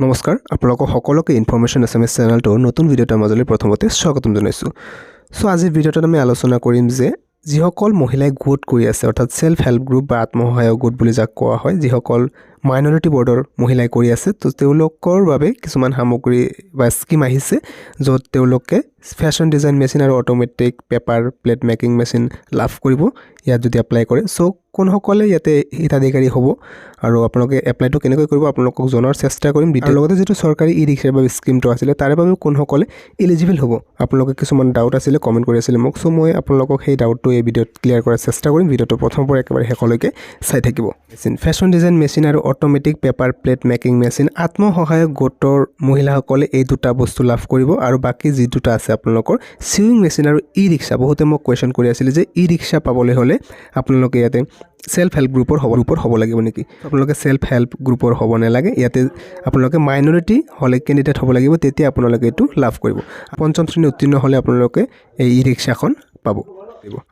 নমস্কাৰ, আপোনালোকক সকলোকে ইনফৰ্মেশ্যন এছামিছ চেনেলটোৰ নতুন ভিডিঅ' এটাৰ মাজলৈ প্ৰথমতে স্বাগতম জনাইছোঁ। চ' আজিৰ ভিডিঅ'টোত আমি আলোচনা কৰিম যে যিসকল মহিলাই গোট কৰি আছে, অৰ্থাৎ চেল্ফ হেল্প গ্ৰুপ বা আত্মসহায়ক গোট বুলি যাক কোৱা হয়, যিসকল মাইনৰিটি বৰ্ডৰ মহিলাই কৰি আছে, তো তেওঁলোকৰ বাবে কিছুমান সামগ্ৰী বা স্কিম আহিছে, য'ত তেওঁলোকে ফেশ্বন ডিজাইন মেচিন আৰু automatic paper plate making machine লাভ কৰিব, ইয়াত যদি এপ্লাই কৰে। চ' কোনসকলে ইয়াতে হিতাধিকাৰী হ'ব আৰু আপোনালোকে এপ্লাইটো কেনেকৈ কৰিব, আপোনালোকক জনাৰ চেষ্টা কৰিম। আৰু লগতে যিটো চৰকাৰী ই ৰিক্সাৰ বাবে স্কিমটো আছিলে, তাৰে বাবে কোনসকলে ইলিজিবল হ'ব? আপোনালোকে কিছুমান ডাউট আছিলে কমেণ্ট কৰি আছিলে মোক। চ' মই আপোনালোকক সেই ডাউটটো এই ভিডিঅ'ত ক্লিয়াৰ কৰাৰ চেষ্টা কৰিম। ভিডিঅ'টো প্ৰথমৰ পৰা একেবাৰে শেষলৈকে চাই থাকিব। মেচিন ফেশ্বন ডিজাইন মেচিন আৰু automatic paper plate making machine আত্মসহায়ক গোটৰ মহিলাসকলে এই দুটা বস্তু লাভ কৰিব। আৰু বাকী যি দুটা আছে আপোনালোকৰ চিউইং মেচিন আৰু ই ৰিক্সা বহুতে মোক কুৱেশ্যন কৰি আছিলে যে ই ৰিক্সা পাবলৈ হ'লে আপোনালোকে ইয়াতে ছেল্ফ হেল্প গ্ৰুপৰ হ'ব গ্ৰুপৰ হ'ব লাগিব নেকি? আপোনালোকে ছেল্ফ হেল্প গ্ৰুপৰ হ'ব নালাগে। ইয়াতে আপোনালোকে মাইনৰিটি হ'লে কেণ্ডিডেট হ'ব লাগিব, তেতিয়া আপোনালোকে এইটো লাভ কৰিব। পঞ্চম শ্ৰেণী উত্তীৰ্ণ হ'লে আপোনালোকে এই ই ৰিক্সাখন পাব।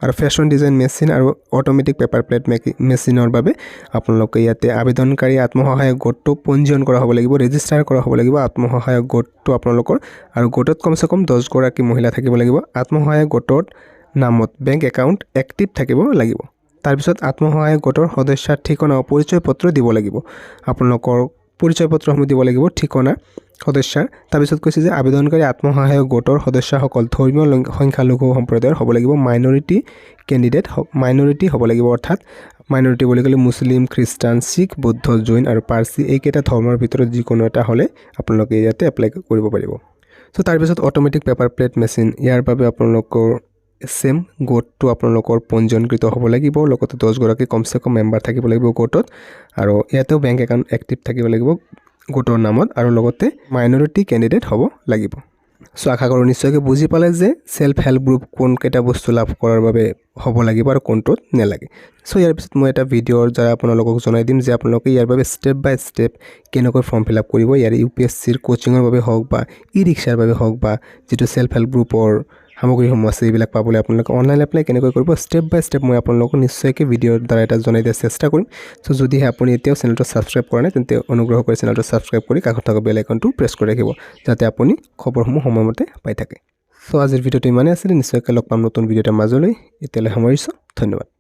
আৰু ফেশ্বন ডিজাইন মেচিন আৰু অট'মেটিক পেপাৰ প্লেট মেচিনৰ বাবে আপোনালোকে ইয়াতে আবেদনকাৰী আত্মসহায়ক গোটটো পঞ্জীয়ন কৰা হ'ব লাগিব ৰেজিষ্টাৰ কৰা হ'ব লাগিব। আত্মসহায়ক গোটটো আপোনালোকৰ আৰু গোটত কমচে কম দহগৰাকী মহিলা থাকিব লাগিব। আত্মসহায়ক গোটত নামত বেংক একাউণ্ট এক্টিভ থাকিব লাগিব। তাৰপিছত আত্মসহায়ক গোটৰ সদস্যাৰ ঠিকনা পৰিচয় পত্ৰ দিব লাগিব। আপোনালোকৰ পৰিচয় পত্ৰসমূহ দিব লাগিব, ঠিকনা সদস্যাৰ তাৰপিছত কৈছে যে আবেদনকাৰী, আত্মসহায়ক গোটৰ সদস্যসকল ধৰ্মীয় সংখ্যালঘু সম্প্ৰদায়ৰ হ'ব লাগিব মাইনৰিটি কেণ্ডিডেট মাইনৰিটি হ'ব লাগিব, অৰ্থাৎ মাইনৰিটি বুলি ক'লে মুছলিম, খ্ৰীষ্টান, শিখ, বৌদ্ধ, জৈন আৰু পাৰ্চী, এইকেইটা ধৰ্মৰ ভিতৰত যিকোনো এটা হ'লে আপোনালোকে ইয়াতে এপ্লাই কৰিব পাৰিব। চ' তাৰপিছত অট'মেটিক পেপাৰ প্লেট মেচিন ইয়াৰ বাবে আপোনালোকৰ ছেম গোটটো আপোনালোকৰ পঞ্জীয়নকৃত হ'ব লাগিব, লগতে দহগৰাকী কমচে কম মেম্বাৰ থাকিব লাগিব গোটত আৰু ইয়াতেও বেংক একাউণ্ট এক্টিভ থাকিব লাগিব গোটৰ নামত, আৰু লগতে মাইনৰিটি কেণ্ডিডেট হ'ব লাগিব। চ' আশা কৰোঁ নিশ্চয়কৈ বুজি পালে যে ছেল্ফ হেল্প গ্ৰুপ কোনকেইটা বস্তু লাভ কৰাৰ বাবে হ'ব লাগিব আৰু কোনটোত নালাগে। চ' ইয়াৰ পিছত মই এটা ভিডিঅ'ৰ দ্বাৰা আপোনালোকক জনাই দিম যে আপোনালোকে ইয়াৰ বাবে ষ্টেপ বাই ষ্টেপ কেনেকৈ ফৰ্ম ফিল আপ কৰিব, ইয়াৰ ইউ পি এছ চিৰ কোচিঙৰ বাবে হওক বা ই ৰিক্সাৰ বাবে হওক বা যিটো ছেল্ফ হেল্প গ্ৰুপৰ সামগ্ৰীসমূহ আছে এইবিলাক পাবলৈ আপোনালোকে অনলাইন এপ্লাই কেনেকৈ কৰিব ষ্টেপ বাই ষ্টেপ মই আপোনালোকক নিশ্চয়কৈ ভিডিঅ'ৰ দ্বাৰা এটা জনাই দিয়াৰ চেষ্টা কৰিম। চ' যদিহে আপুনি এতিয়াও চেনেলটো ছাবস্ক্ৰাইব কৰা নাই, তেন্তে অনুগ্ৰহ কৰি চেনেলটো ছাবস্ক্ৰাইব কৰি কাষত থকা বেল আইকনটো প্ৰেছ কৰি ৰাখিব, যাতে আপুনি খবৰসমূহ সময়মতে পাই থাকে। চ' আজিৰ ভিডিঅ'টো ইমানেই আছিলে, নিশ্চয়কৈ লগ পাম নতুন ভিডিঅ' এটাৰ মাজলৈ। এতিয়ালৈ সামৰিছোঁ, ধন্যবাদ।